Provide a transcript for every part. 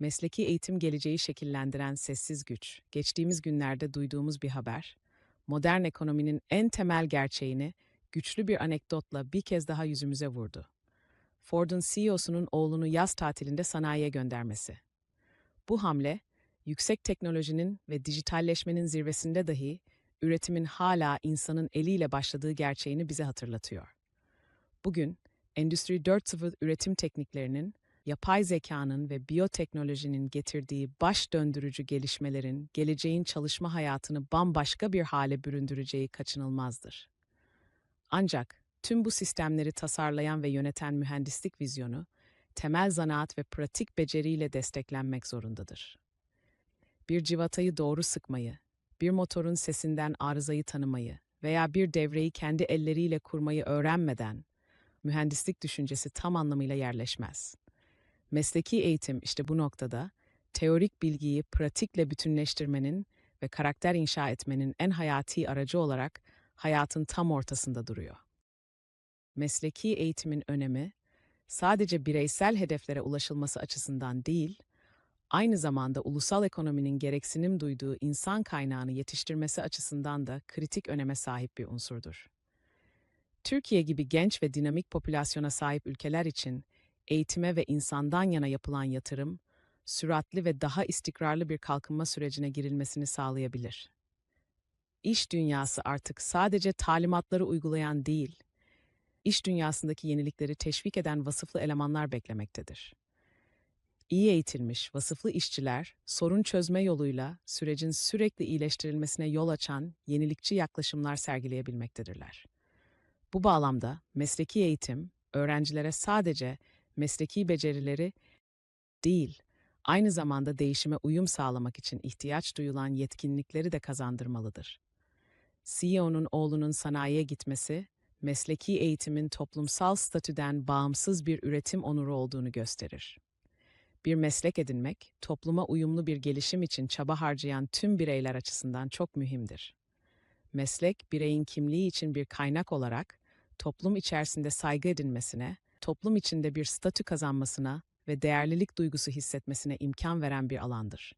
Mesleki eğitim geleceği şekillendiren sessiz güç, geçtiğimiz günlerde duyduğumuz bir haber, modern ekonominin en temel gerçeğini güçlü bir anekdotla bir kez daha yüzümüze vurdu. Ford'un CEO'sunun oğlunu yaz tatilinde sanayiye göndermesi. Bu hamle, yüksek teknolojinin ve dijitalleşmenin zirvesinde dahi üretimin hala insanın eliyle başladığı gerçeğini bize hatırlatıyor. Bugün, Endüstri 4.0 üretim tekniklerinin, yapay zekanın ve biyoteknolojinin getirdiği baş döndürücü gelişmelerin geleceğin çalışma hayatını bambaşka bir hale büründüreceği kaçınılmazdır. Ancak tüm bu sistemleri tasarlayan ve yöneten mühendislik vizyonu, temel zanaat ve pratik beceriyle desteklenmek zorundadır. Bir civatayı doğru sıkmayı, bir motorun sesinden arızayı tanımayı veya bir devreyi kendi elleriyle kurmayı öğrenmeden mühendislik düşüncesi tam anlamıyla yerleşmez. Mesleki eğitim işte bu noktada teorik bilgiyi pratikle bütünleştirmenin ve karakter inşa etmenin en hayati aracı olarak hayatın tam ortasında duruyor. Mesleki eğitimin önemi sadece bireysel hedeflere ulaşılması açısından değil, aynı zamanda ulusal ekonominin gereksinim duyduğu insan kaynağını yetiştirmesi açısından da kritik öneme sahip bir unsurdur. Türkiye gibi genç ve dinamik popülasyona sahip ülkeler için eğitime ve insandan yana yapılan yatırım, süratli ve daha istikrarlı bir kalkınma sürecine girilmesini sağlayabilir. İş dünyası artık sadece talimatları uygulayan değil, iş dünyasındaki yenilikleri teşvik eden vasıflı elemanlar beklemektedir. İyi eğitilmiş, vasıflı işçiler, sorun çözme yoluyla sürecin sürekli iyileştirilmesine yol açan yenilikçi yaklaşımlar sergileyebilmektedirler. Bu bağlamda mesleki eğitim, öğrencilere sadece mesleki becerileri değil, aynı zamanda değişime uyum sağlamak için ihtiyaç duyulan yetkinlikleri de kazandırmalıdır. CEO'nun oğlunun sanayiye gitmesi, mesleki eğitimin toplumsal statüden bağımsız bir üretim onuru olduğunu gösterir. Bir meslek edinmek, topluma uyumlu bir gelişim için çaba harcayan tüm bireyler açısından çok mühimdir. Meslek, bireyin kimliği için bir kaynak olarak, toplum içerisinde saygı edinmesine, toplum içinde bir statü kazanmasına ve değerlilik duygusu hissetmesine imkan veren bir alandır.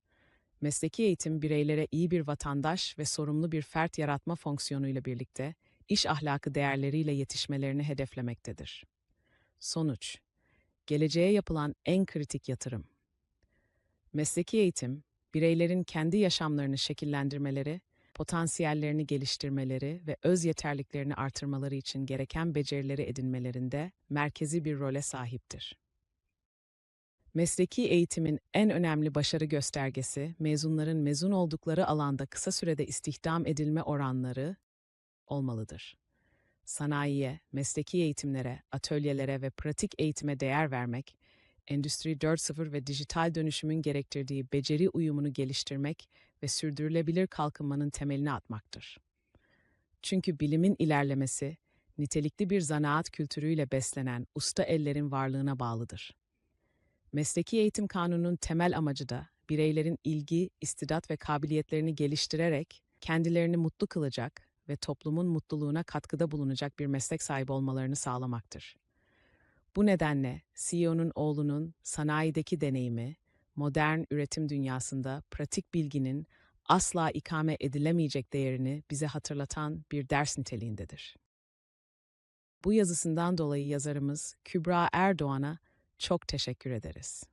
Mesleki eğitim bireylere iyi bir vatandaş ve sorumlu bir fert yaratma fonksiyonuyla birlikte iş ahlakı değerleriyle yetişmelerini hedeflemektedir. Sonuç Geleceğe yapılan en kritik yatırım. Mesleki eğitim, bireylerin kendi yaşamlarını şekillendirmeleri, potansiyellerini geliştirmeleri ve öz yeterliklerini artırmaları için gereken becerileri edinmelerinde merkezi bir role sahiptir. Mesleki eğitimin en önemli başarı göstergesi, mezunların mezun oldukları alanda kısa sürede istihdam edilme oranları olmalıdır. Sanayiye, mesleki eğitimlere, atölyelere ve pratik eğitime değer vermek, Endüstri 4.0 ve dijital dönüşümün gerektirdiği beceri uyumunu geliştirmek ve sürdürülebilir kalkınmanın temelini atmaktır. Çünkü bilimin ilerlemesi, nitelikli bir zanaat kültürüyle beslenen usta ellerin varlığına bağlıdır. Mesleki Eğitim Kanunu'nun temel amacı da bireylerin ilgi, istidat ve kabiliyetlerini geliştirerek kendilerini mutlu kılacak ve toplumun mutluluğuna katkıda bulunacak bir meslek sahibi olmalarını sağlamaktır. Bu nedenle CEO'nun oğlunun sanayideki deneyimi, modern üretim dünyasında pratik bilginin asla ikame edilemeyecek değerini bize hatırlatan bir ders niteliğindedir. Bu yazısından dolayı yazarımız Kübra Erdoğan'a çok teşekkür ederiz.